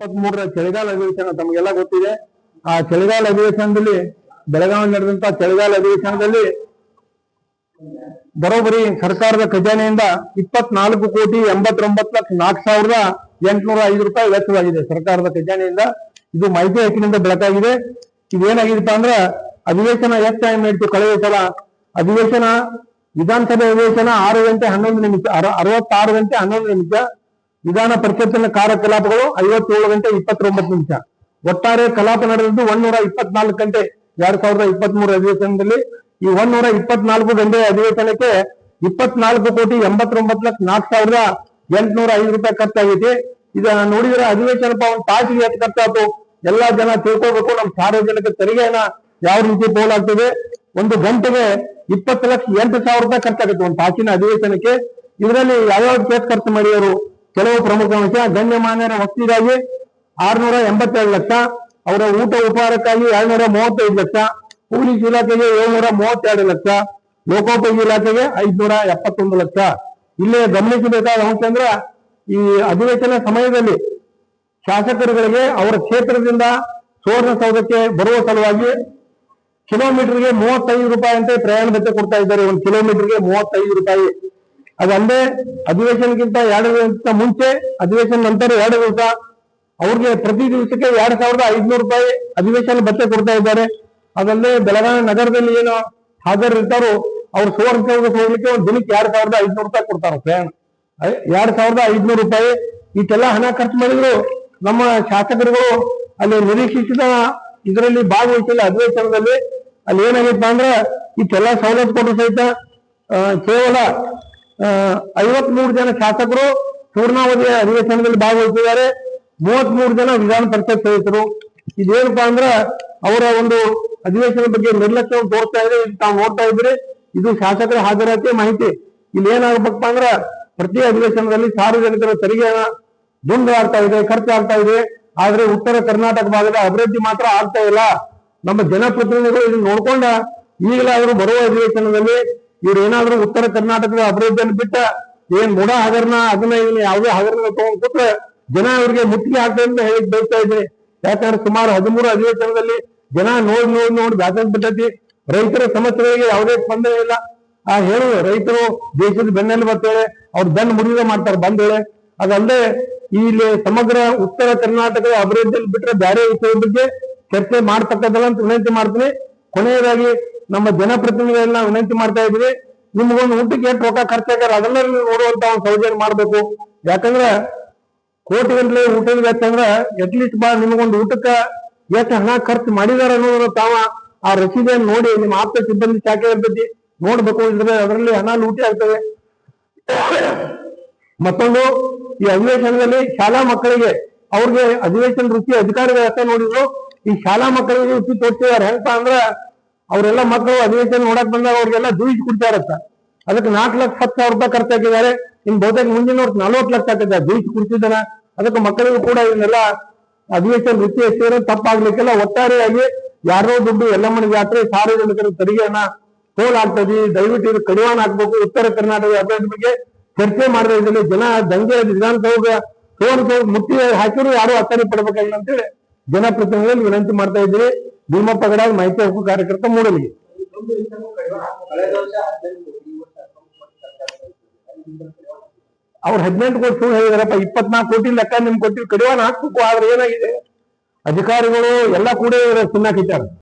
ಇಪ್ಪತ್ಮೂರರ ಚಳಿಗಾಲ ಅಧಿವೇಶನ ತಮಗೆಲ್ಲ ಗೊತ್ತಿದೆ. ಆ ಚಳಿಗಾಲ ಅಧಿವೇಶನದಲ್ಲಿ ಬೆಳಗಾವಿ ನಡೆದಂತ ಚಳಿಗಾಲ ಅಧಿವೇಶನದಲ್ಲಿ ಬರೋಬ್ಬರಿ ಸರ್ಕಾರದ ಖಜಾನೆಯಿಂದ ಇಪ್ಪತ್ನಾಲ್ಕು ಕೋಟಿ ಎಂಬತ್ತೊಂಬತ್ತು ಲಕ್ಷ ನಾಲ್ಕು ಸಾವಿರದ ಎಂಟುನೂರ ಐದು ರೂಪಾಯಿ ವೆಚ್ಚವಾಗಿದೆ ಸರ್ಕಾರದ ಖಜಾನೆಯಿಂದ. ಇದು ಮಾಹಿತಿ ಹಕ್ಕಿನಿಂದ ಬೆಳಕಾಗಿದೆ. ಇದೇನಾಗಿದೆಪ್ಪ ಅಂದ್ರ, ಅಧಿವೇಶನ ಎಷ್ಟು ಟೈಮ್ ನಡೀತು ಕಳೆದ ಸಲ? ಅಧಿವೇಶನ, ವಿಧಾನಸಭೆ ಅಧಿವೇಶನ ಆರು ಗಂಟೆ ಹನ್ನೊಂದು ನಿಮಿಷ, ಅರ- ಅರವತ್ತಾರು ಗಂಟೆ ಹನ್ನೊಂದು ನಿಮಿಷ. ವಿಧಾನ ಪರಿಷತ್ತಿನ ಕಾರ್ಯಕಲಾಪಗಳು ಐವತ್ತೇಳು ಗಂಟೆ ಇಪ್ಪತ್ತೊಂಬತ್ತು ನಿಮಿಷ. ಒಟ್ಟಾರೆ ಕಲಾಪ ನಡೆದದ್ದು ಒಂದೂರ ಇಪ್ಪತ್ನಾಲ್ಕು ಗಂಟೆ. ಎರಡ್ ಸಾವಿರದ ಇಪ್ಪತ್ತ್ ಮೂರು ಅಧಿವೇಶನದಲ್ಲಿ ಈ ಒಂದೂರ ಇಪ್ಪತ್ನಾಲ್ಕು ಗಂಟೆ ಅಧಿವೇಶನಕ್ಕೆ ಇಪ್ಪತ್ನಾಲ್ಕು ಕೋಟಿ ಎಂಬತ್ತೊಂಬತ್ತು ಲಕ್ಷ ನಾಲ್ಕು ಸಾವಿರದ ಎಂಟುನೂರ ಐದು ರೂಪಾಯಿ ಖರ್ಚಾಗೈತಿ. ಇದನ್ನ ನೋಡಿದ್ರೆ ಅಧಿವೇಶನಪ್ಪ ಒಂದು ತಾಸಿಗೆ ಎಷ್ಟು ಖರ್ಚಾಯ್ತು? ಎಲ್ಲಾ ಜನ ತಿಳ್ಕೋಬೇಕು. ನಮ್ಮ ಸಾರ್ವಜನಿಕ ತೆರಿಗೆಯನ್ನ ಯಾವ ರೀತಿ ಪೋಲಾಗ್ತದೆ ಒಂದು ಗಂಟೆಗೆ ಇಪ್ಪತ್ತು ಲಕ್ಷ ಎಂಟು ಸಾವಿರ ರೂಪಾಯಿ ಖರ್ಚಾಗುತ್ತೆ ಒಂದು ತಾಸಿನ ಅಧಿವೇಶನಕ್ಕೆ. ಇದರಲ್ಲಿ ಯಾವ್ಯಾವ ಖರ್ಚು ಮಾಡಿದರು ಕೆಲವು ಪ್ರಮುಖ ಅಂಶ ಗಣ್ಯಮಾನ್ಯರ ವಸ್ತಿಗಾಗಿ ಆರ್ನೂರ ಎಂಬತ್ತೆರಡು ಲಕ್ಷ, ಅವರ ಊಟ ಉಪಹಾರಕ್ಕಾಗಿ ಎರಡ್ನೂರ ಮೂವತ್ತೈದು ಲಕ್ಷ, ಪೊಲೀಸ್ ಇಲಾಖೆಗೆ ಏಳ್ನೂರ ಮೂವತ್ತೆರಡು ಲಕ್ಷ, ಲೋಕೋಪಯೋಗಿ ಇಲಾಖೆಗೆ ಐದ್ನೂರ ಎಪ್ಪತ್ತೊಂದು ಲಕ್ಷ. ಇಲ್ಲಿ ಗಮನಿಸಬೇಕಾದ ಅಂಶ ಅಂದ್ರೆ, ಈ ಅಧಿವೇಶನ ಸಮಯದಲ್ಲಿ ಶಾಸಕರುಗಳಿಗೆ ಅವರ ಕ್ಷೇತ್ರದಿಂದ ಸುವರ್ಣಸೌಧಕ್ಕೆ ಬರುವ ಸಲುವಾಗಿ ಕಿಲೋಮೀಟರ್ಗೆ ಮೂವತ್ತೈದು ರೂಪಾಯಿ ಅಂತ ಪ್ರಯಾಣ ಭತ್ಯೆ ಕೊಡ್ತಾ ಇದ್ದಾರೆ. ಒಂದು ಕಿಲೋಮೀಟರ್ಗೆ ಮೂವತ್ತೈದು ರೂಪಾಯಿ. ಅದಲ್ಲದೆ ಅಧಿವೇಶನಕ್ಕಿಂತ ಎರಡು ದಿವಸ ಮುಂಚೆ, ಅಧಿವೇಶನ ನಂತರ ಎರಡು ದಿವಸ ಅವ್ರಿಗೆ ಪ್ರತಿ ದಿವಸಕ್ಕೆ ಎರಡ್ ಸಾವಿರದ ಐದ್ನೂರು ರೂಪಾಯಿ ಅಧಿವೇಶನ ಭತ್ತೆ ಕೊಡ್ತಾ ಇದ್ದಾರೆ. ಅದಲ್ಲದೆ ಬೆಳಗಾವಿ ನಗರದಲ್ಲಿ ಏನು ಹಾಜರಿರ್ತಾರೋ, ಅವ್ರು ಸುವರ್ಣಸೌಧಕ್ಕೆ ಹೋಗ್ಲಿಕ್ಕೆ ಒಂದು ದಿನಕ್ಕೆ ಎರಡ್ ಸಾವಿರದ ಐದ್ನೂರು ರೂಪಾಯಿ ಕೊಡ್ತಾರೆ ಪ್ರಯಾಣ ಎರಡ್ ಸಾವಿರದ ಐದ್ನೂರು ರೂಪಾಯಿ. ಇಷ್ಟೆಲ್ಲ ಹಣ ಖರ್ಚು ಮಾಡಿದ್ರು ನಮ್ಮ ಶಾಸಕರುಗಳು ಅಲ್ಲಿ ನಿರೀಕ್ಷಿಸಿದ ಇದರಲ್ಲಿ ಭಾಗವಹಿಸಿಲ್ಲ ಅಧಿವೇಶನದಲ್ಲಿ. ಅಲ್ಲಿ ಏನಾಗಿತ್ತು ಅಂದ್ರೆ ಇಷ್ಟೆಲ್ಲ ಸವಲತ್ತು ಕೊಟ್ಟರು ಸಹಿತ ಕೇವಲ ಐವತ್ ಮೂರು ಜನ ಶಾಸಕರು ಪೂರ್ಣಾವಧಿಯ ಅಧಿವೇಶನದಲ್ಲಿ ಭಾಗವಹಿಸಿದ್ದಾರೆ. ಮೂವತ್ತ್ ಮೂರು ಜನ ವಿಧಾನ ಪರಿಷತ್ ಸದಸ್ಯರು. ಇದೇನಪ್ಪಾ ಅಂದ್ರ ಅವರ ಒಂದು ಅಧಿವೇಶನ ಬಗ್ಗೆ ನಿರ್ಲಕ್ಷ್ಯವನ್ನು ತೋರ್ತಾ ಇದು. ತಾವು ನೋಡ್ತಾ ಇದ್ರಿ ಇದು ಶಾಸಕರ ಹಾಜರಾತಿ ಮಾಹಿತಿ. ಇಲ್ಲಿ ಏನಾಗಬೇಕಪ್ಪ ಅಂದ್ರ ಪ್ರತಿ ಅಧಿವೇಶನದಲ್ಲಿ ಸಾರ್ವಜನಿಕರ ತೆರಿಗೆ ದುಂಡು ಆಗ್ತಾ ಇದೆ ಖರ್ಚು ಆಗ್ತಾ ಇದೆ. ಆದ್ರೆ ಉತ್ತರ ಕರ್ನಾಟಕ ಭಾಗದ ಅಭಿವೃದ್ಧಿ ಮಾತ್ರ ಆಗ್ತಾ ಇಲ್ಲ. ನಮ್ಮ ಜನಪ್ರತಿನಿಧಿಗಳು ಇದನ್ನ ನೋಡ್ಕೊಂಡ ಈಗಲಾದ್ರೂ ಬರುವ ಅಧಿವೇಶನದಲ್ಲಿ ಇವ್ರು ಏನಾದ್ರೂ ಉತ್ತರ ಕರ್ನಾಟಕದ ಅಭಿವೃದ್ಧಿಯನ್ನು ಬಿಟ್ಟ ಏನ್ ಮೂಡ ಹಗರಣ ಅದನ್ನ ಇದನ್ನ ಯಾವುದೇ ಹಗರಣ ತಗೊಂಡ್ ಕೊಟ್ರೆ ಜನ ಇವ್ರಿಗೆ ಮುತ್ತಿಗೆ ಆಗ್ತದೆ ಅಂತ ಹೇಳಿ ಬಯಸ್ತಾ ಇದ್ದೀನಿ ಯಾಕಂದ್ರೆ ಸುಮಾರು ಹದಿಮೂರು ಅಧಿವೇಶನದಲ್ಲಿ ಜನ ನೋಡ್ ನೋಡ್ ನೋಡ್ ಬ್ಯಾಸಲ್ ಬಿಟ್ಟತಿ. ರೈತರ ಸಮಸ್ಯೆಗಳಿಗೆ ಯಾವುದೇ ಸ್ಪಂದನೆ ಇಲ್ಲ. ಆ ಹೇಳು, ರೈತರು ದೇಶದ ಬೆನ್ನೆಲ್ಲಿ ಬರ್ತೇವೆ, ಅವ್ರು ಬೆನ್ನು ಮುರಿದ ಮಾಡ್ತಾರೆ, ಬಂದ್ ಬಂದೇಳೆ ಅದಲ್ಲದೆ ಇಲ್ಲಿ ಸಮಗ್ರ ಉತ್ತರ ಕರ್ನಾಟಕದ ಅಭಿವೃದ್ಧಿಯಲ್ಲಿ ಬಿಟ್ರೆ ಬೇರೆ ವಿಷಯದ ಬಗ್ಗೆ ಚರ್ಚೆ ಮಾಡ್ತಕ್ಕಂಥದ್ದಲ್ಲ ಅಂತ ವಿನಂತಿ ಮಾಡ್ತೀನಿ. ಕೊನೆಯದಾಗಿ ನಮ್ಮ ಜನಪ್ರತಿನಿಧಿಗಳನ್ನ ವಿನಂತಿ ಮಾಡ್ತಾ ಇದ್ವಿ ನಿಮ್ಗೊಂದು ಊಟಕ್ಕೆ ಎಷ್ಟು ರೊಕ್ಕ ಖರ್ಚಾಗ್ಯಾರ ಅದನ್ನ ನೋಡುವಂತ ಒಂದು ಸೌಜನ್ಯ ಮಾಡ್ಬೇಕು. ಯಾಕಂದ್ರೆ ಕೋಟಿ ಗಂಟ್ಲೆ ಊಟದ ವೆಚ್ಚ ಅಂದ್ರ ಅಟ್ಲೀಸ್ಟ್ ಬಾ, ನಿಮ್ಗೊಂದು ಊಟಕ್ಕ ಎಷ್ಟು ಹಣ ಖರ್ಚು ಮಾಡಿದಾರ ಅನ್ನೋದನ್ನ ತಾವ ಆ ರಸೀದಿಯನ್ನು ನೋಡಿ ನಿಮ್ಮ ಆಪ್ತ ಸಿಬ್ಬಂದಿ ಶಾಖೆ ಇರ್ತೈತಿ, ನೋಡ್ಬೇಕು. ಇದ್ರೆ ಅದರಲ್ಲಿ ಹಣ ಲೂಟಿ ಆಗ್ತದೆ. ಮತ್ತೊಂದು, ಈ ಅಧಿವೇಶನದಲ್ಲಿ ಶಾಲಾ ಮಕ್ಕಳಿಗೆ ಅವ್ರಿಗೆ ಅಧಿವೇಶನ ರುಚಿ ಅಧಿಕಾರಿಗಳ ಹೆಸರು ನೋಡಿದ್ರು. ಈ ಶಾಲಾ ಮಕ್ಕಳಿಗೆ ರುಚಿ ತೋರಿಸಿದಾರೆ. ಹೆಂಗಪ್ಪ ಅಂದ್ರ ಅವರೆಲ್ಲ ಮಕ್ಕಳು ಅಧಿವೇಶನ ನೋಡಕ್ ಬಂದಾಗ ಅವ್ರಿಗೆಲ್ಲ ದುಡ್ಡು ಕೊಡ್ತಾ ಇರತ್ತ. ಅದಕ್ಕೆ ನಾಲ್ಕು ಲಕ್ಷ, ಹತ್ತು ಸಾವಿರ ರೂಪಾಯಿ ಖರ್ಚಾಕಿದ್ದಾರೆ ಇನ್ ಬಹುತೇಕ ಮುಂದಿನ ವರ್ಷ ನಲ್ವತ್ತು ಲಕ್ಷ ಹಾಕಿದ್ದಾರೆ. ದುಡ್ಡು ಕೊಡ್ತಿದ್ದಾನ. ಅದಕ್ಕೆ ಮಕ್ಕಳಿಗೂ ಕೂಡ ಇದನ್ನೆಲ್ಲ ಅಧಿವೇಶನ ರುಚಿ ಹೆಚ್ಚಿದ್ರೆ ತಪ್ಪಾಗ್ಲಿಕ್ಕೆಲ್ಲ. ಒಟ್ಟಾರೆಯಾಗಿ ಯಾರೋ ದುಡ್ಡು ಎಲ್ಲಮ್ಮನ ಜಾತ್ರೆ, ಸಾರ್ವಜನಿಕರ ತೆರಿಗೆಯನ್ನ ಟೋಲ್ ಆಗ್ತದೆ ದಯವಿಟ್ಟು ಇದು ಕಡಿವಾಣ ಹಾಕ್ಬೇಕು. ಉತ್ತರ ಕರ್ನಾಟಕ ಅಭಿವೃದ್ಧಿ ಬಗ್ಗೆ ಚರ್ಚೆ ಮಾಡಿದ್ರೆ ಇದರಲ್ಲಿ ಜನ ದಂಗೆ, ವಿಧಾನಸೌಧ, ಸುವರ್ಣಸೌಧ ಮುಟ್ಟಿ ಹಾಕಿದ್ರು ಯಾರು ಅಚ್ಚರಿ ಪಡ್ಬೇಕಾಗಿಲ್ಲ ಅಂತೇಳಿ ಜನಪ್ರತಿನಿಧಿಗಳು ವಿನಂತಿ ಮಾಡ್ತಾ ಇದ್ದೀವಿ ಭೀಮಪ್ಪ ಗಡ ಮಾಹಿತಿ ಹಕ್ಕು ಕಾರ್ಯಕರ್ತ ಮೂಡಲಿಗೆ. ಅವ್ರು ಹದಿನೆಂಟು ಕೋಟಿ ಸುಳ್ಳು ಹೇಳಿದಾರಪ್ಪ, ಇಪ್ಪತ್ನಾಲ್ಕು ಕೋಟಿ ಲೆಕ್ಕ ನಿಮ್ಗೆ ಕೊಟ್ಟಿವಿ. ಕಡಿವಾಣ ಹಾಕ್ಬೇಕು, ಆದ್ರೆ ಏನಾಗಿದೆ? ಅಧಿಕಾರಿಗಳು ಎಲ್ಲ ಕೂಡ ತಿನ್ನಾಕಿದ್ದಾರೆ